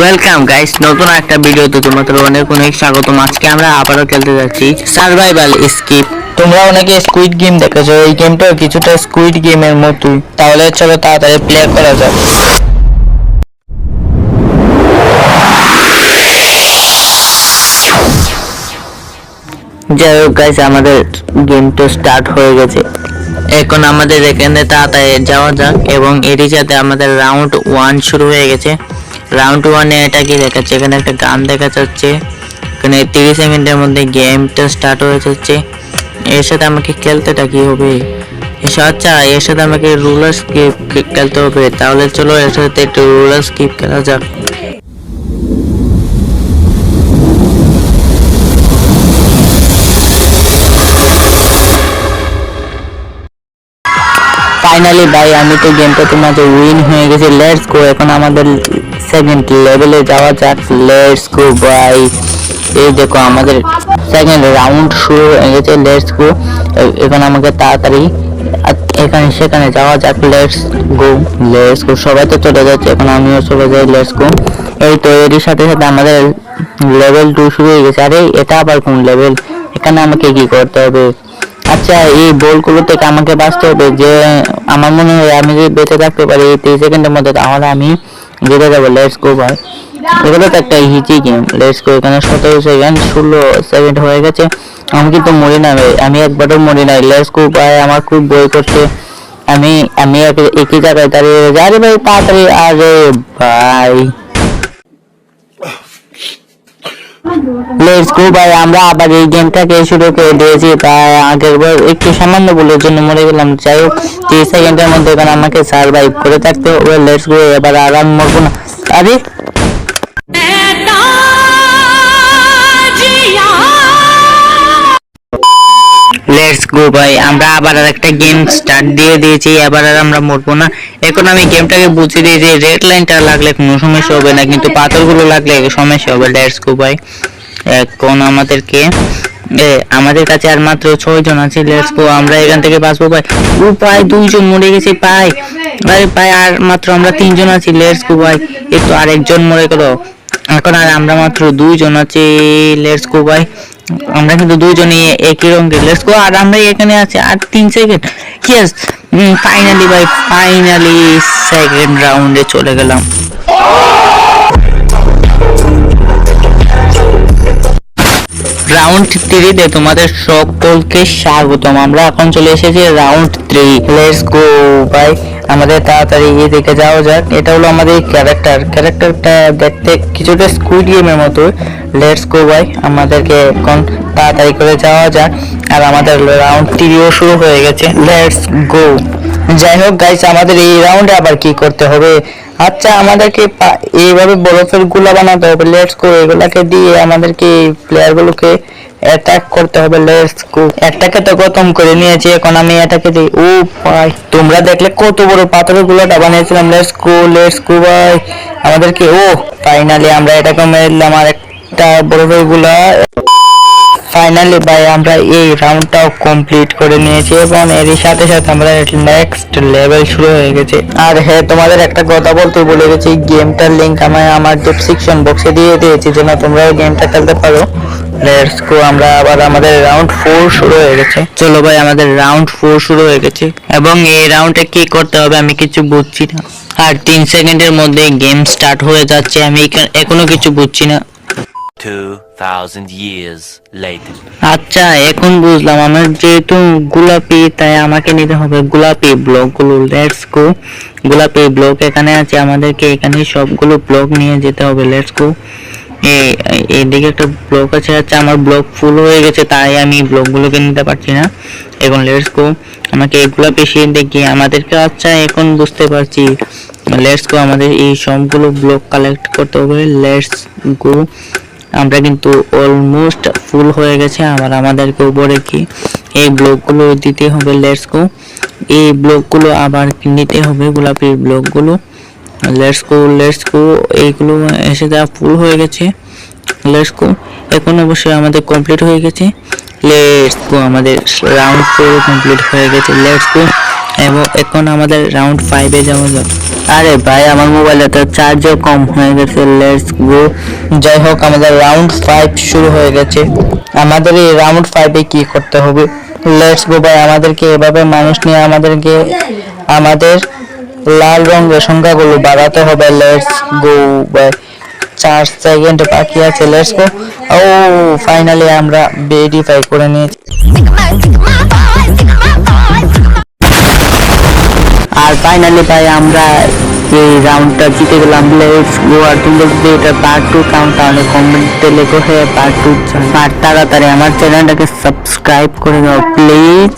Welcome guys নতুন একটা ভিডিওতে তোমাদের অনেক অনেক স্বাগতম। আজকে আমরা আবারও খেলতে যাচ্ছি সার্ভাইভাল স্কিপ তোমরা অনেকে স্কুইড গেম দেখেছ। এই গেমটা কিছুটা স্কুইড গেমের মতোই। তাহলে চলো তাড়াতাড়ি প্লে করা যাক। যাই হোক গাইস আমাদের গেমটা স্টার্ট হয়ে গেছে। এখন আমাদের এখানে তাড়াতাড়ি যাওয়া যাক এবং এরই সাথে আমাদের রাউন্ড ওয়ান শুরু হয়ে গেছে। রাউন্ড ওয়ানে এটা কি দেখাচ্ছে? এখানে একটা গান দেখা যাচ্ছে। এখানে তিরিশ সেকেন্ডের মধ্যে গেমটা স্টার্ট হয়ে যাচ্ছে। এর সাথে আমাকে খেলতেটা কি হবে? আচ্ছা এর সাথে আমাকে রুলার স্কিপ খেলতে হবে। তাহলে চলো, এর সাথে একটু রুলার স্কিপ খেলা যাক। ফাইনালি ভাই, আমি তো গেমটা তোমাদের উইন হয়ে গেছে। লেটস গো এখন আমাদের সেকেন্ড লেভেলে যাওয়া যাক। লেটস গো ভাই। এই দেখো, আমাদের সেকেন্ড রাউন্ড শুরু হয়ে গেছে। লেটস গো এখন আমাকে তাড়াতাড়ি এখানে সেখানে যাওয়া যাক। লেটস গো লেটস গো সবাই তো চলে যাচ্ছে। এখন আমিও চলে যাই। লেটস গো এই তো, এরই সাথে সাথে আমাদের লেভেল টু শুরু হয়ে গেছে। আরে, এটা আবার কোন লেভেল এখানে আমাকে কি করতে হবে? আচ্ছা এই বলগুলো থেকে আমাকে বাঁচতে হবে যে আমার মনে হয় আমি যদি বেঁচে থাকতে পারি এই তিরিশ সেকেন্ডের মধ্যে, তাহলে আমি জিতে যাব লেটস গো ভাই। এগুলো তো একটা হিচি গেম লেটস গো এখানে সতেরো সেকেন্ড, ষোলো সেকেন্ড হয়ে গেছে। আমি কিন্তু মরি না, ভাই। আমি একবারও মরি নাই। লেটস গো ভাই, আমার খুব বই করছে। আমি আমি এক- একই জায়গায় দাঁড়িয়ে। আরে ভাই, তাড়াতাড়ি, আরে ভাই। লেটস গো ভাই, আমরা আবার এই গেমটাকে শুরু করে দিয়েছি। তাই আগের বার একটু সামান্য ভুলের জন্য মরে গেলাম। যাই হোক তিরিশ সেকেন্ডের মধ্যে এবার আমাকে সার্ভাইভ করে থাকতে হবে। লেটস গো এবার আর আমি মরবো না। আরে! লেটস গো ভাই, আমরা আবার আর একটা গেম স্টার্ট দিয়ে দিয়েছি। এবার আর আমরা মরবো না। এখন আমি গেমটাকে বুঝিয়ে দিয়েছি রেড লাইনটা লাগলে কোনো সমস্যা হবে না, কিন্তু পাথরগুলো লাগলে সমস্যা হবে। লেটস গো ভাই। এখন আমাদেরকে? এ, আমাদের কাছে আর মাত্র ছয় জন আছে। লেটস গো আমরা এখান থেকে বাঁচবো ভাই। ও ভাই দুইজন মরে গেছে পাই আরে ভাই আর মাত্র আমরা তিনজন আছি। লেটস গো ভাই। এই তো আরেকজন মরে গেল। এখন আর আমরা মাত্র দুইজন আছি। লেটস গো ভাই। আমরা কিন্তু দুইজনই একই রঙের। লেটস গো আর আমরা এখানে আছি। আর তিন সেকেন্ড ইয়েস ফাইনালি ভাই ফাইনালি সেকেন্ড রাউন্ডে চলে গেলাম। রাউন্ড থ্রিতে তোমাদের সকলকে স্বাগতম। আমরা এখন চলে এসেছি রাউন্ড থ্রি লেটস গো ভাই। আমাদের তাড়াতাড়ি এদিকে যাওয়া যাক। এটা হলো আমাদের ক্যারেক্টার ক্যারেক্টারটা দেখতে কিছুটা স্কুইড গেমের মতো। লেটস গো ভাই। আমাদেরকে এখন তাড়াতাড়ি করে যাওয়া যাক। আর আমাদের রাউন্ড থ্রিও শুরু হয়ে গেছে। লেটস গো যাই হোক গাইস আমাদের এই রাউন্ডে আবার কি করতে হবে? আচ্ছা আমাদেরকে এইভাবে বরফেরগুলা বানাতে হবে লেটস গো এগুলাকে দিয়ে আমাদেরকে প্লেয়ার গুলোকে অ্যাটাক করতে হবে লেটস গো একটাকে তো খতম করে নিয়েছি, এখন আমি এটাকে দিই। ও ভাই, তোমরা দেখলে কত বড় পাথরের গুলাটা বানিয়েছিলাম লেটস গো লেটস গো ভাই। আমাদেরকে ও ফাইনালি আমরা এটাকে মেরলাম আর একটা বরফেরগুলা। ফাইনালি ভাই, আমরা এই রাউন্ডটাও কমপ্লিট করে নিয়েছি এবং এরই সাথে সাথে আমরা নেক্সট লেভেল শুরু হয়ে গেছে। আর হ্যাঁ তোমাদের একটা কথা বলতে ভুলে গেছি গেমটার লিংক আমি আমার ডেসক্রিপশন বক্সে দিয়ে দিয়েছি যেন তোমরা গেমটা খেলতে পারো। লেটস গো আমরা আবার আমাদের রাউন্ড ফোর শুরু হয়ে গেছে। চলো ভাই, আমাদের রাউন্ড ফোর শুরু হয়ে গেছে। এবং এই রাউন্ডে কি করতে হবে আমি কিছু বুঝছি না। আর তিন সেকেন্ডের মধ্যে গেম স্টার্ট হয়ে যাচ্ছে, আমি এখনও কিছু বুঝছি না। 2,000 years later. আচ্ছা এখন বুঝলাম আমার যেহেতু গোলাপি তাই আমাকে নিতে হবে গোলাপি ব্লকগুলো লেটস গো গোলাপি ব্লক এখানে আছে আমাদেরকে এখানে সবগুলো ব্লক নিয়ে যেতে হবে লেটস গো এইদিকে একটা ব্লক আছে আচ্ছা আমার ব্লক ফুল হয়ে গেছে তাই আমি ব্লকগুলোকে নিতে পারছি না। এখন লেটস গো আমাকে এগুলা পেশিয়ে দেখি আমাদেরকে আচ্ছা এখন বুঝতে পারছি। লেটস গো আমাদের এই সবগুলো ব্লক কালেক্ট করতে হবে লেটস গো আমরা কিন্তু অলমোস্ট ফুল হয়ে গেছে, আবার আমাদেরকে উপরে কি? এই ব্লকগুলো দিতে হবে লেটস গো এই ব্লকগুলো আবার নিতে হবে, গোলাপি ব্লকগুলো লেটস গো লেটস গো এইগুলো এসে যা ফুল হয়ে গেছে। লেটস গো এখন অবশ্যই আমাদের কমপ্লিট হয়ে গেছে। লেটস গো আমাদের রাউন্ড ফোর কমপ্লিট হয়ে গেছে। লেটস গো এবং এখন আমাদের রাউন্ড ফাইভে যাওয়া যাক। আরে ভাই, আমার মোবাইলে তো চার্জও কম হয়ে গেছে। লেটস গো যাই হোক, আমাদের রাউন্ড ফাইভ শুরু হয়ে গেছে। আমাদের এই রাউন্ড ফাইভে কি করতে হবে? লেটস গো ভাই, আমাদেরকে এভাবে মানুষ নিয়ে আমাদেরকে, আমাদের লাল রঙের সংখ্যাগুলো বাড়াতে হবে। লেটস গো ভাই। চার সেকেন্ড বাকি আছে লেটস গো ও ফাইনালি আমরা ভেরিফাই করে নিয়েছি। আর ফাইনালি ভাই, আমরা এই রাউন্ডটা জিতে গেলাম। লেটস গো আর তোমরা যদি এটা পার্ট টু চাও তাহলে কমেন্টে লেখো হয়ে পার্ট টু আর তাড়াতাড়ি আমার চ্যানেলটাকে সাবস্ক্রাইব করে দাও প্লিজ